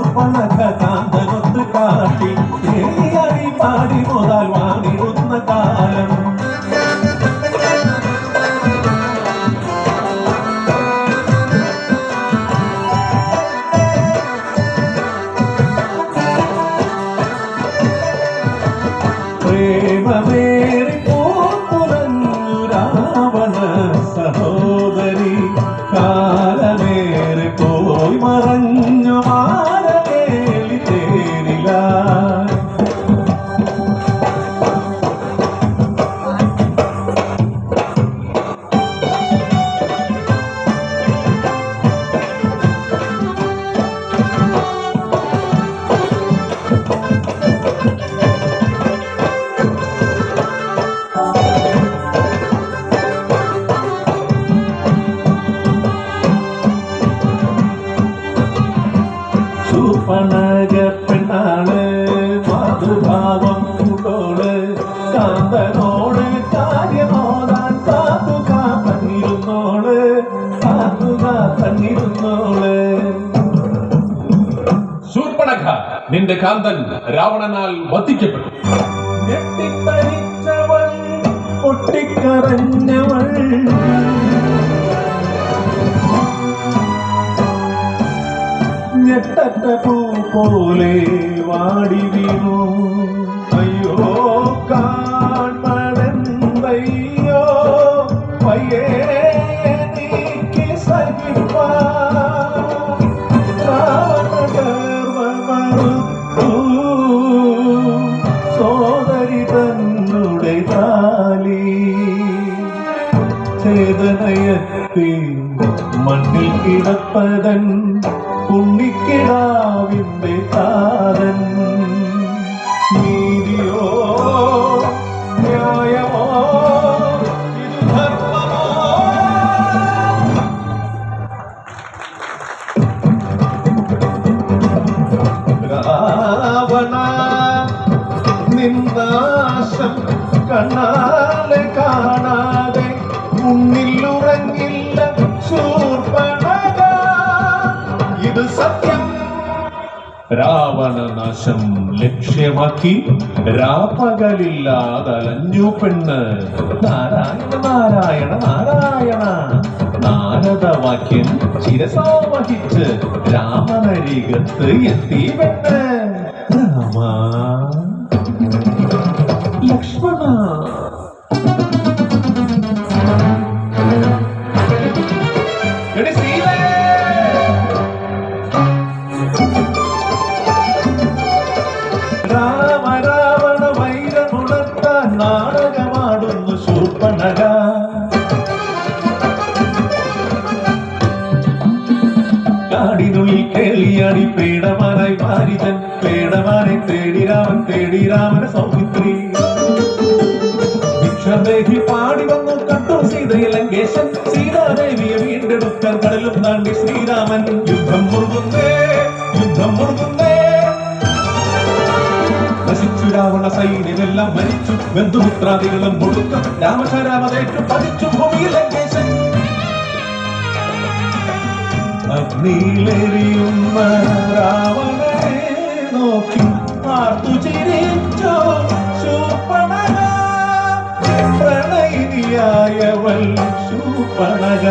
സുന്ദരിയാം ശൂർപ്പണഖ കാന്തനൊത്ത് കാട്ടി ഏറിയടി പാടി മുതൽ വാണിടുന്ന കാലം പ്രേമമേറി ചൂപ്പണക പെണ്ണാണ്. മാതൃഭാവം കൂട്ടോൾ കാന്തനോട് കാര്യമോതാൻ കാത്തുക തന്നിരുന്നോൾ കാത്തുക തന്നിരുന്നോൾ ശൂർപ്പണഖ നിന്റെ കാന്തൻ രാവണനാൽ വധിക്കപ്പെട്ടു. ഞെട്ടിത്തരിച്ചവൾ പൊട്ടിക്കരഞ്ഞവൾ. ഞെട്ടറ്റ പൂ പോലെ വാടി വീണു. അയ്യോ കാൺമണെന്തയ്യോ പയ്യേ താലി. മണ്ണിൽ കിടപ്പതൻ ഉണ്ണിക്കിടാവിന്റെ താരൻ നീതിയോ ന്യായമോ ഇത് ധർമ്മമോ രാവണ നിന്നാശം കണ്ണാലെ ഇത് സത്യം. രാവണനാശം ലക്ഷ്യമാക്കി രാപ്പകലില്ലാതലഞ്ഞു പെണ്ണ്. നാരായണ നാരായണ നാരായണ. നാരദവാക്യം ശിരസാവഹിച്ച് രാമനരികത്ത് എത്തി പെണ്ണ്. രാമ. ലക്ഷ്മണ. സീതേ. നാടകമാടുന്നു ശൂർപ്പണക കാടിനുള്ളിൽ കേളിയാടി പേടമാനായി മാരിതൻ പേടമാനെ തേടി രാമൻ തേടി രാമന സൗമിത്രി. ഭിക്ഷദേഹി പാടി വന്നു കണ്ടു സീതയിൽ ലങ്കേശൻ. സീതാദേവിയെ വീണ്ടെടുക്കാൻ കടലും താണ്ടി ശ്രീരാമൻ. യുദ്ധം മുറുകുന്നേ യുദ്ധം മുറുകുന്നേ. നശിച്ചു രാവണ സൈന്യമെല്ലാം മരിച്ചു. ബന്ധുമിത്രാദികളും മുഴുക്കം രാമശരാമതേറ്റു പതിച്ചു ഭൂമിയിൽ അഗ്നിയിലെറിയുന്ന രാവണനെ നോക്കി ആർത്തു ചിരിച്ചോ. ശൂപ്പണക പ്രണയിനിയായവൾ വിരഹിണിയാ